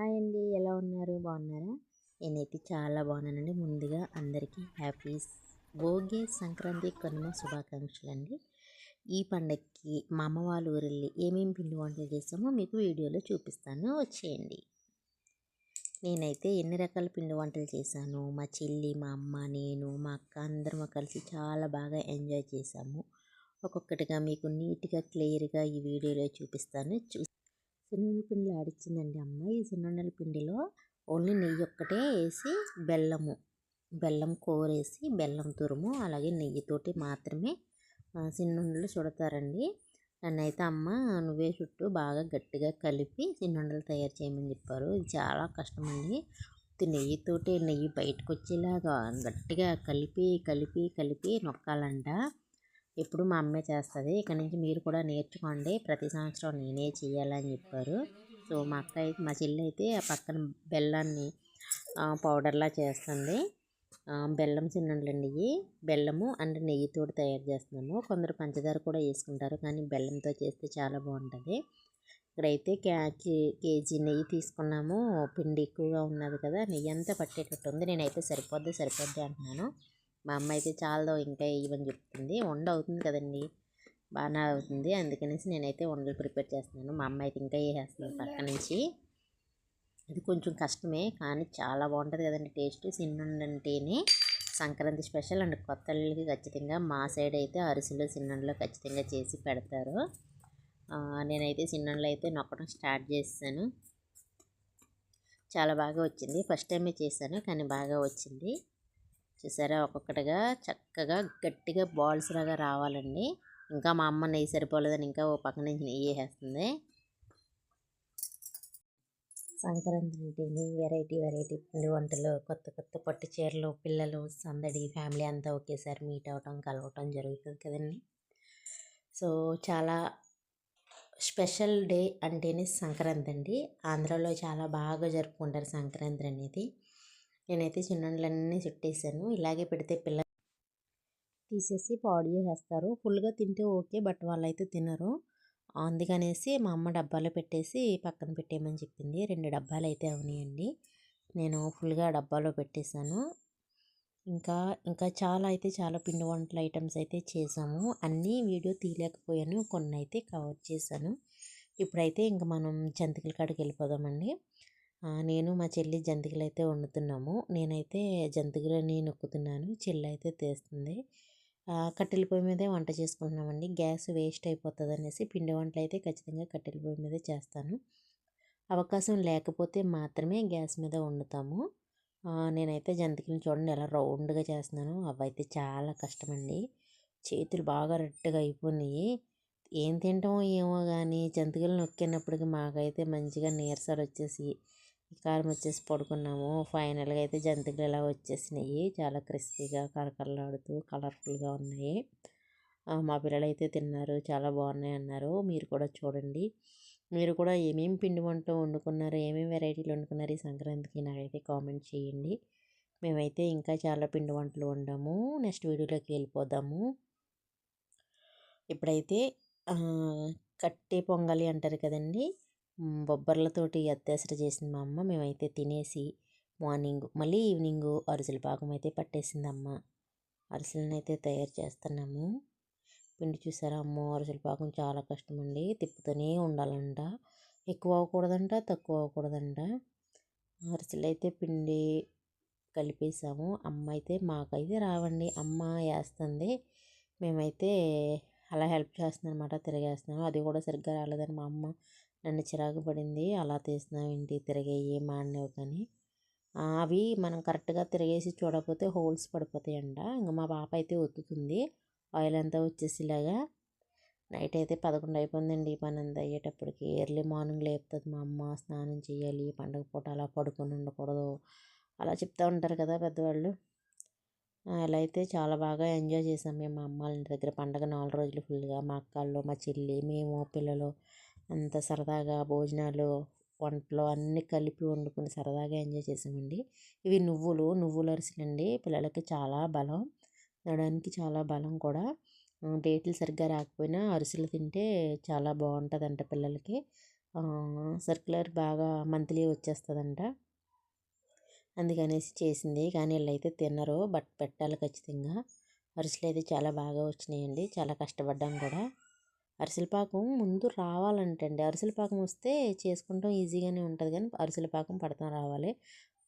Hi అండి. ఎలా ఉన్నారు? బాగున్నారా? నేనైతే చాలా బాగున్నానండి. ముందుగా అందరికీ హ్యాపీ భోగి సంక్రాంతి కనుమ శుభాకాంక్షలు అండి ఈ పండగకి మా అమ్మ వాళ్ళ ఊరెళ్ళి ఏమేమి పిండి వంటలు చేస్తామో మీకు వీడియోలో చూపిస్తాను. వచ్చేయండి. నేనైతే ఎన్ని రకాల పిండి వంటలు చేశాను? మా చెల్లి మా అమ్మ నేను మా అక్క అందరం కలిసి చాలా బాగా ఎంజాయ్ చేశాము. ఒక్కొక్కటిగా మీకు నీట్గా క్లియర్గా ఈ వీడియోలో చూపిస్తాను. చూ చిన్న పిండిలో ఆడిచ్చిందండి అమ్మ ఈ శనగల పిండిలో ఓన్లీ నెయ్యి ఒక్కటే వేసి బెల్లము బెల్లం కూరేసి బెల్లం తురుము అలాగే నెయ్యితోటి మాత్రమే సిన్నుండలు చుడతారండి. నన్నైతే అమ్మ నువ్వే చుట్టూ బాగా గట్టిగా కలిపి సిన్నుండలు తయారు చేయమని చెప్పారు. ఇది చాలా కష్టమండి. నెయ్యితోటి నెయ్యి బయటకు వచ్చేలాగా గట్టిగా కలిపి కలిపి కలిపి నొక్కాలంట. ఎప్పుడు మా అమ్మే చేస్తుంది. ఇక్కడ నుంచి మీరు కూడా నేర్చుకోండి. ప్రతి సంవత్సరం నేనే చేయాలని చెప్పారు. సో మా అక్క అయితే మా చెల్లి అయితే ఆ పక్కన బెల్లాన్ని పౌడర్లా చేస్తుంది. బెల్లం చిన్నండి ఇవి. బెల్లము అండ్ నెయ్యితో తయారు చేస్తున్నాము. కొందరు పంచదార కూడా వేసుకుంటారు. కానీ బెల్లంతో చేస్తే చాలా బాగుంటుంది. ఇక్కడైతే క్యా కేజీ నెయ్యి తీసుకున్నాము. పిండి ఎక్కువగా ఉన్నది కదా నెయ్యి అంతా పట్టేటట్టు ఉంది నేనైతే సరిపోద్ది సరిపోద్ది అంటున్నాను. మా అమ్మ అయితే చాలదో ఇంకా వేయమని చెప్తుంది. వండ అవుతుంది కదండి. బాగానే అవుతుంది. అందుకనేసి నేనైతే వండలు ప్రిపేర్ చేస్తున్నాను. మా అమ్మ అయితే ఇంకా వేసేస్తున్నాను పక్క నుంచి. ఇది కొంచెం కష్టమే కానీ చాలా బాగుంటుంది కదండి టేస్ట్. సిన్నుండంటేనే సంక్రాంతి స్పెషల్ అండ్ కొత్త అల్లుడికి ఖచ్చితంగా మా సైడ్ అయితే అరిసెలు సిన్నంలో ఖచ్చితంగా చేసి పెడతారు. నేనైతే సిన్నంలో అయితే నొక్కడం స్టార్ట్ చేశాను. చాలా బాగా వచ్చింది. ఫస్ట్ టైమే చేశాను కానీ బాగా వచ్చింది. చూసారా? ఒక్కొక్కటిగా చక్కగా గట్టిగా బాల్స్ లాగా రావాలండి. ఇంకా మా అమ్మ నెయ్యి సరిపోలేదని ఇంకా ఓ పక్క నుంచి నెయ్యి వేసేస్తుంది. సంక్రాంతి అంటేనే వెరైటీ వెరైటీ పిండి వంటలు కొత్త కొత్త పట్టు చీరలు పిల్లలు సందడి ఫ్యామిలీ అంతా ఒకేసారి మీట్ అవ్వటం కలవటం జరుగుతుంది కదండి. సో చాలా స్పెషల్ డే అంటేనే సంక్రాంతి అండి. ఆంధ్రాలో చాలా బాగా జరుపుకుంటారు సంక్రాంతి అనేది. నేనైతే చిన్నలన్నీ చుట్టేసాను. ఇలాగే పెడితే పిల్ల తీసేసి పాడు చేసేస్తారు. ఫుల్గా తింటే ఓకే బట్ వాళ్ళైతే తినరు. అందుకనేసి మా అమ్మ డబ్బాలో పెట్టేసి పక్కన పెట్టేయమని చెప్పింది. రెండు డబ్బాలు అయితే అవునాయండి. నేను ఫుల్గా డబ్బాలో పెట్టేశాను. ఇంకా ఇంకా చాలా అయితే చాలా పిండి వంటల ఐటమ్స్ అయితే చేసాము అన్నీ వీడియో తీయలేకపోయాను. కొన్ని అయితే కవర్ చేశాను. ఇప్పుడైతే ఇంకా మనం జంతికల కాడికి వెళ్ళిపోదామండి. నేను మా చెల్లి జంతికలు అయితే వండుతున్నాము. నేనైతే జంతికలని నొక్కుతున్నాను. చెల్లి అయితే తీస్తుంది కట్టెల పొయ్యి మీదే వంట చేసుకుంటున్నామండి. గ్యాస్ వేస్ట్ అయిపోతుంది అనేసి పిండి వంటలు అయితే ఖచ్చితంగా కట్టెల పొయ్యి మీదే చేస్తాను. అవకాశం లేకపోతే మాత్రమే గ్యాస్ మీద వండుతాము. నేనైతే జంతికలను చూడండి ఎలా రౌండ్గా చేస్తున్నాను. అవైతే చాలా కష్టమండి. చేతులు బాగా రెట్టుగా అయిపోయినాయి. ఏం తింటామో ఏమో కానీ జంతికలు నొక్కినప్పటికి మాకైతే మంచిగా నీరసాలు వచ్చేసి కారం వచ్చేసి పడుకున్నాము. ఫైనల్గా అయితే జంతికలు ఇలా వచ్చేసినాయి. చాలా క్రిస్పీగా కరకరలాడుతూ కలర్ఫుల్గా ఉన్నాయి. మా పిల్లలు అయితే తిన్నారు. చాలా బాగున్నాయి అన్నారు. మీరు కూడా చూడండి. మీరు కూడా ఏమేమి పిండి వంటలు వండుకున్నారు? ఏమేమి వెరైటీలు వండుకున్నారు? ఈ సంక్రాంతికి నాకైతే కామెంట్ చేయండి. మేమైతే ఇంకా చాలా పిండి వంటలు వండాము. నెక్స్ట్ వీడియోలోకి వెళ్ళిపోదాము. ఇప్పుడైతే కట్టే పొంగలి అంటారు కదండి? బొబ్బర్లతోటి అత్యాసర చేసింది మా అమ్మ. మేమైతే తినేసి మార్నింగ్ మళ్ళీ ఈవినింగ్ అరిసెల పాకం అయితే పట్టేసింది అమ్మ. అరిసెలను అయితే తయారు చేస్తున్నాము. పిండి చూసారా అమ్మో అరిసెల పాకం చాలా కష్టం అండి తిప్పుతూనే ఉండాలంట. ఎక్కువ అవ్వకూడదంట తక్కువ అవ్వకూడదంట. అరిసెలు అయితే పిండి కలిపేసాము. అమ్మ అయితే మాకైతే రావండి. అమ్మ వేస్తుంది. మేమైతే అలా హెల్ప్ చేస్తున్నాం అనమాట తిరిగేస్తున్నాము. అది కూడా సరిగ్గా రాలేదని మా అమ్మ నన్ను చిరాకు పడింది. అలా తీసినావేంటి ఏంటి తిరిగేయి మాడినవి కానీ. అవి మనం కరెక్ట్గా తిరిగేసి చూడకపోతే హోల్స్ పడిపోతాయంట. ఇంకా మా పాప అయితే ఒత్తుతుంది. ఆయిల్ అంతా వచ్చేసేలాగా నైట్ అయితే పదకొండు అయిపోయిందండి పని అంతా అయ్యేటప్పటికి. ఎర్లీ మార్నింగ్ లేపుతుంది మా అమ్మ. స్నానం చేయాలి. పండగ పూట అలా పడుకొని ఉండకూడదు. అలా చెప్తూ ఉంటారు కదా పెద్దవాళ్ళు. అలా అయితే చాలా బాగా ఎంజాయ్ చేసాం మేము మా అమ్మ ఇంటి దగ్గర. పండగ నాలుగు రోజులు ఫుల్గా మా అక్కళ్ళు మా చెల్లి మేము పిల్లలు అంత సరదాగా భోజనాలు వంటలు అన్నీ కలిపి వండుకొని సరదాగా ఎంజాయ్ చేసామండి ఇవి నువ్వులు నువ్వుల అరిసెలండి. పిల్లలకి చాలా బలం తినడానికి చాలా బలం కూడా. డేట్లు సరిగ్గా రాకపోయినా అరిసెలు తింటే చాలా బాగుంటుందంట పిల్లలకి. సర్క్యులర్ బాగా మంత్లీ వచ్చేస్తుందంట. అందుకనేసి చేసింది. కానీ వీళ్ళైతే తినరు బట్ పెట్టాలి ఖచ్చితంగా. అరిసెలు అయితే చాలా బాగా వచ్చినాయండి. చాలా కష్టపడ్డాం కూడా. అరిసెల పాకం ముందు రావాలంటండి. అరిసెల పాకం వస్తే చేసుకుంటాం ఈజీగానే ఉంటుంది. కానీ అరిసెల పాకం పడతాం రావాలి.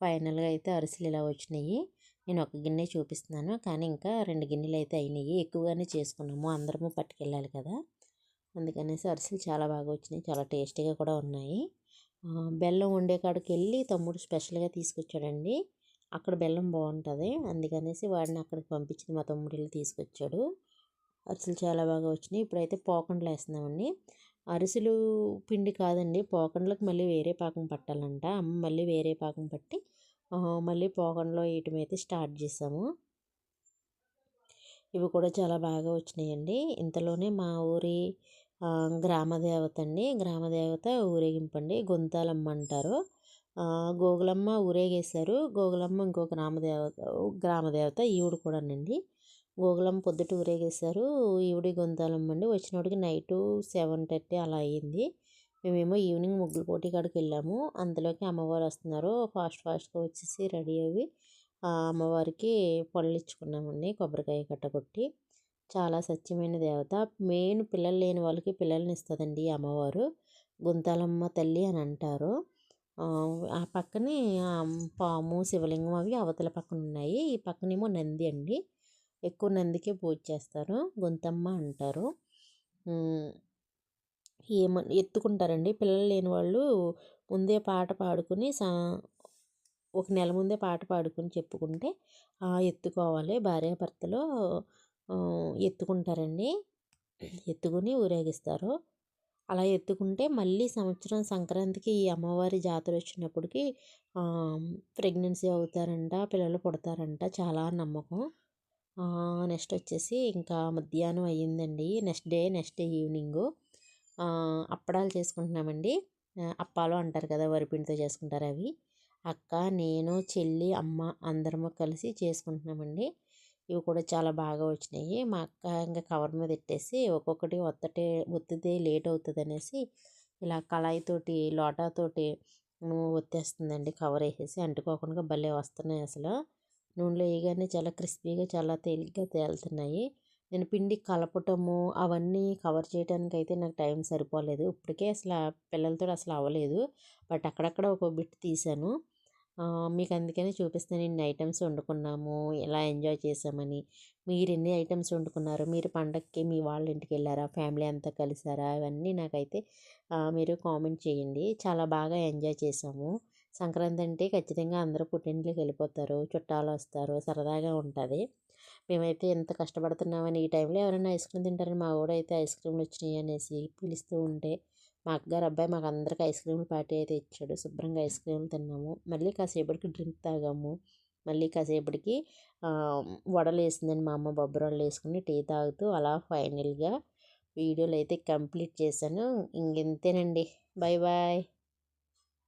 ఫైనల్గా అయితే అరిసెలు ఇలా వచ్చినాయి. నేను ఒక గిన్నె చూపిస్తున్నాను. కానీ ఇంకా రెండు గిన్నెలు అయితే అయినాయి. ఎక్కువగానే చేసుకున్నాము. అందరము పట్టుకెళ్ళాలి కదా. అందుకనేసి అరిసెలు చాలా బాగా వచ్చినాయి. చాలా టేస్టీగా కూడా ఉన్నాయి. బెల్లం వండే కాడికి వెళ్ళి తమ్ముడు స్పెషల్గా తీసుకొచ్చాడండి. అక్కడ బెల్లం బాగుంటుంది. అందుకనేసి వాడిని అక్కడికి పంపించింది మా తమ్ముడు వెళ్ళి తీసుకొచ్చాడు. అరిసెలు చాలా బాగా వచ్చినాయి. ఇప్పుడైతే పోకండ్లు వేస్తున్నామండి. అరిసెలు పిండి కాదండి. పోకండ్లకు మళ్ళీ వేరే పాకం పట్టాలంట. అమ్మ మళ్ళీ వేరే పాకం పట్టి మళ్ళీ పోకండ్లో వేయటం అయితే స్టార్ట్ చేసాము. ఇవి కూడా చాలా బాగా వచ్చినాయండి. ఇంతలోనే మా ఊరి గ్రామదేవత అండి. గ్రామదేవత ఊరేగింపండి. గొంతాలమ్మ అంటారు. గోగులమ్మ ఊరేగేశారు. గోగులమ్మ ఇంకో గ్రామదేవత గ్రామదేవత ఈవిడ కూడానండి. గోగులమ్మ పొద్దుట ఊరేగేశారు. ఈవిడి గొంతాలమ్మ అండి. వచ్చినప్పటికి నైటు సెవెన్ థర్టీ అలా అయ్యింది మేమేమో ఈవినింగ్ ముగ్గులు పోటీ కాడికి వెళ్ళాము. అందులోకి అమ్మవారు వస్తున్నారు. ఫాస్ట్ ఫాస్ట్గా వచ్చేసి రెడీ అయ్యి అమ్మవారికి పళ్ళు ఇచ్చుకున్నామండి. కొబ్బరికాయ కట్టగొట్టి. చాలా సత్యమైన దేవత. మెయిన్ పిల్లలు లేని వాళ్ళకి పిల్లల్ని ఇస్తుందండి అమ్మవారు. గుంతాలమ్మ తల్లి అని అంటారు. ఆ పక్కనే పాము శివలింగం అవి అవతల పక్కన ఉన్నాయి. ఈ పక్కనేమో నంది అండి. ఎక్కువ నందికే పూజ చేస్తారు. గొంతమ్మ అంటారు. ఏమ ఎత్తుకుంటారండి. పిల్లలు లేని వాళ్ళు ముందే పాట పాడుకుని సా ఒక నెల ముందే పాట పాడుకుని చెప్పుకుంటే ఎత్తుకోవాలి. భార్యాభర్తలు ఎత్తుకుంటారండి. ఎత్తుకుని ఊరేగిస్తారు. అలా ఎత్తుకుంటే మళ్ళీ సంవత్సరం సంక్రాంతికి ఈ అమ్మవారి జాతర వచ్చినప్పటికి ప్రెగ్నెన్సీ అవుతారంట పిల్లలు పుడతారంట. చాలా నమ్మకం. నెక్స్ట్ వచ్చేసి ఇంకా మధ్యాహ్నం అయ్యిందండి. Next day next day evening. అప్పడాలు చేసుకుంటున్నామండి. అప్పాలు అంటారు కదా వరిపిండితో చేసుకుంటారు అవి. అక్క నేను చెల్లి అమ్మ అందరము కలిసి చేసుకుంటున్నామండి. ఇవి కూడా చాలా బాగా వచ్చినాయి. మా అక్క ఇంకా కవర్ మీద పెట్టేసి ఒక్కొక్కటి ఒత్తటే ఒత్తితే లేట్ అవుతుంది అనేసి ఇలా కళాయితోటి లోటాతోటి ఒత్తేస్తుందండి కవర్ వేసేసి. అంటుకోకుండా భలే వస్తున్నాయి అసలు. నూనెలో వేయగానే చాలా క్రిస్పీగా చాలా తేలిగ్గా తేలుతున్నాయి. నేను పిండి కలపటము అవన్నీ కవర్ చేయడానికి అయితే నాకు టైం సరిపోలేదు. ఇప్పటికే అసలు పిల్లలతో అసలు అవ్వలేదు. బట్ అక్కడక్కడ ఒక బిట్ తీసాను మీకు అందుకనే చూపిస్తాను ఇన్ని ఐటమ్స్ వండుకున్నాము ఎలా ఎంజాయ్ చేసామని మీరు ఎన్ని ఐటమ్స్ వండుకున్నారు మీరు పండగకి మీ వాళ్ళ ఇంటికి వెళ్ళారా ఫ్యామిలీ అంతా కలిసారా ఇవన్నీ నాకైతే మీరు కామెంట్ చేయండి. చాలా బాగా ఎంజాయ్ చేసాము సంక్రాంతి అంటే ఖచ్చితంగా అందరూ పుట్టింటికి వెళ్ళిపోతారు చుట్టాలు వస్తారు సరదాగా ఉంటుంది. మేమైతే ఎంత కష్టపడుతున్నామని ఈ టైంలో ఎవరైనా ఐస్ క్రీమ్ తింటారని మా అయితే ఐస్ క్రీమ్లు వచ్చినాయి అనేసి పిలుస్తూ ఉంటే మా అక్కగారు అబ్బాయి మాకు అందరికి ఐస్ క్రీమ్లు పార్టీ అయితే ఇచ్చాడు శుభ్రంగా ఐస్ క్రీమ్లు తిన్నాము మళ్ళీ కాసేపటికి డ్రింక్ తాగాము మళ్ళీ కాసేపటికి వడలు వేసిందని మా అమ్మ బొబ్బరొళ్ళు వేసుకుని టీ తాగుతూ అలా ఫైనల్గా వీడియోలు అయితే కంప్లీట్ చేశాను. ఇంకెంతేనండి బాయ్ బాయ్.